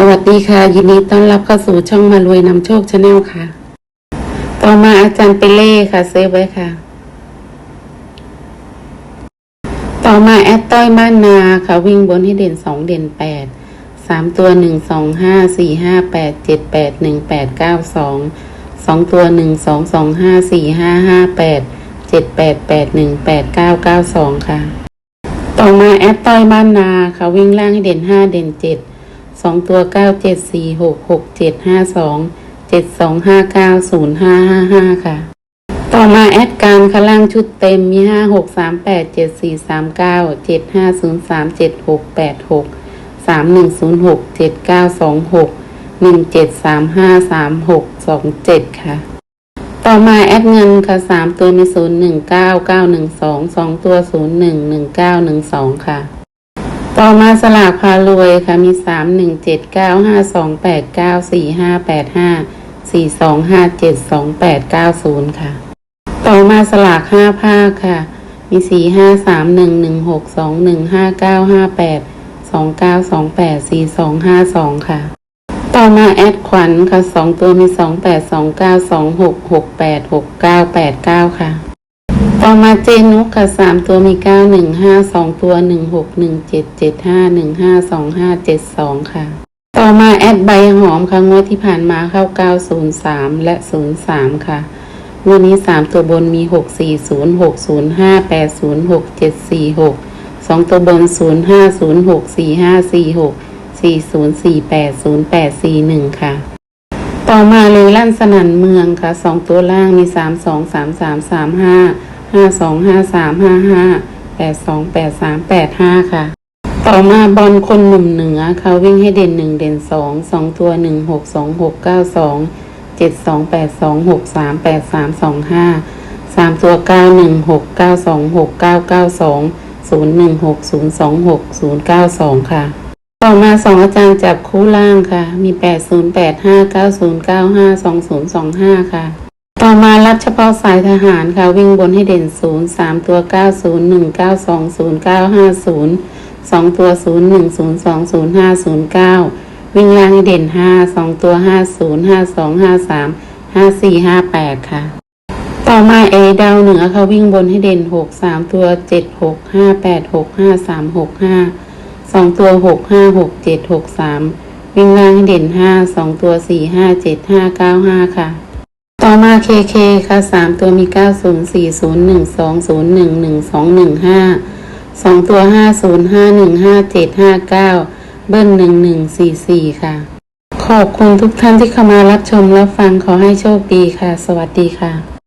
สวัสดีค่ะ ยินดีต้อนรับเข้าสู่ช่องมารวยนำโชคชาแนลค่ะ ต่อมาอาจารย์เปเล่ค่ะเซฟไว้ค่ะ ต่อมาแอดต้อยบ้านนาค่ะ วิ่งบนให้เด่นสองเด่นแปดสามตัวหนึ่งสองห้าสี่ห้าแปดเจ็ดแปดหนึ่งแปดเก้าสองสองตัวหนึ่งสองสองห้าสี่ห้าห้าแปดเจ็ดแปดแปดหนึ่งแปดเก้าเก้าสองค่ะ ต่อมาแอดต้อยบ้านนาค่ะวิ่งล่างให้เด่นห้าเด่นเจ็ด สองตัวเก้าเจ็ดสี่หกหกเจ็ดห้าสองเจ็ดสองห้าเก้าศูนย์ห้าห้าห้าค่ะ ต่อมาแอดการคล่างชุดเต็มมีห้าหกสามแปดเจ็ดสี่สามเก้าเจ็ดห้าศูนย์สามเจ็ดหกแปดหกสามหนึ่งศูนย์หกเจ็ดเก้าสองหกหนึ่งเจ็ดสามห้าสามหกสองเจ็ดค่ะ ต่อมาแอดเงินค่ะสามตัวมีศูนย์หนึ่งเก้าเก้าหนึ่งสองสองตัวศูนย์หนึ่งหนึ่งเก้าหนึ่งสองค่ะ ต่อมาสลากพารวยค่ะมีสามหนึ่งเจ็ดเก้าห้าสองแปดเก้าสี่ห้าแปดห้าสี่สองห้าเจ็ดสองแปดเก้าศูนย์ค่ะ ต่อมาสลากห้าภาคค่ะ มีสี่ห้าสามหนึ่งหนึ่งหกสองหนึ่งห้าเก้าห้าแปดสองเก้าสองแปดสี่สองห้าสองค่ะ ต่อมาแอดขวัญค่ะสองตัวมีสองแปดสองเก้าสองหกหกแปดหกเก้าแปดเก้าค่ะ ต่อมาเจนุกค่ะสามตัวมีเก้าหนึ่งห้าสองตัวหนึ่งหกหนึ่งเจ็ดเจ็ดห้าหนึ่งห้าสองห้าเจ็ดสองค่ะ ต่อมาแอดใบหอมค่ะงวดที่ผ่านมาเข้าเก้าศูนย์สามและศูนย์สามค่ะงวดนี้สามตัวบนมีหกสี่ศูนย์หกศูนย์ห้าแปดศูนย์หกเจ็ดสี่หกสองตัวบนศูนย์ห้าศูนย์หกสี่ห้าสี่หกสี่ศูนย์สี่แปดศูนย์แปดสี่หนึ่งค่ะต่อมาเลยลั่นสนันเมืองค่ะสองตัวล่างมีสามสองสามสามสามห้า ห้าสองห้าสามห้าห้าแปดสองแปดสามแปดห้าค่ะ ต่อมาบอลคนหนุ่มเหนือเขาวิ่งให้เด่นหนึ่งเด่นสองสองตัวหนึ่งหกสองหกเก้าสองเจ็ดสองแปดสองหกสามแปดสามสองห้าสามตัวเก้าหนึ่งหกเก้าสองหกเก้าเก้าสองศูนย์หนึ่งหกศูนย์สองหกศูนย์เก้าสองค่ะ ต่อมาสองอาจารย์จับคู่ล่างค่ะ มีแปดศูนย์แปดห้าเก้าศูนย์เก้าห้าสองศูนย์สองห้าค่ะ ต่อมารับเฉพาะสายทหารค่ะ วิ่งบนให้เด่น 0 3 ตัว 9 0 1 9 2 0 9 5 0 2 ตัว 0 1 0 2 0 5 0 9 วิ่งล่างให้เด่น 5 2 ตัว 5 0 5 2 5 3 5 4 5 8 ค่ะ ต่อมาเอดาวเหนือค่ะวิ่งบนให้เด่น 6 3 ตัว 7 6 5 8 6 5 3 6 5 2 ตัว 6 5 6 7 6 3 วิ่งล่างให้เด่น 5 2 ตัว 4 5 7 5 9 5 ค่ะ ต่อมาเคเคค่ะสามตัวมีเก้าศูนย์สี่ศูนย์หนึ่งสองศูนย์หนึ่งหนึ่งสองหนึ่งห้าสองตัวห้าศูนย์ห้าหนึ่งห้าเจ็ดห้าเก้าเบิ้ลหนึ่งหนึ่งสี่สี่ค่ะ ขอบคุณทุกท่านที่เข้ามารับชมรับฟังขอให้โชคดีค่ะ สวัสดีค่ะ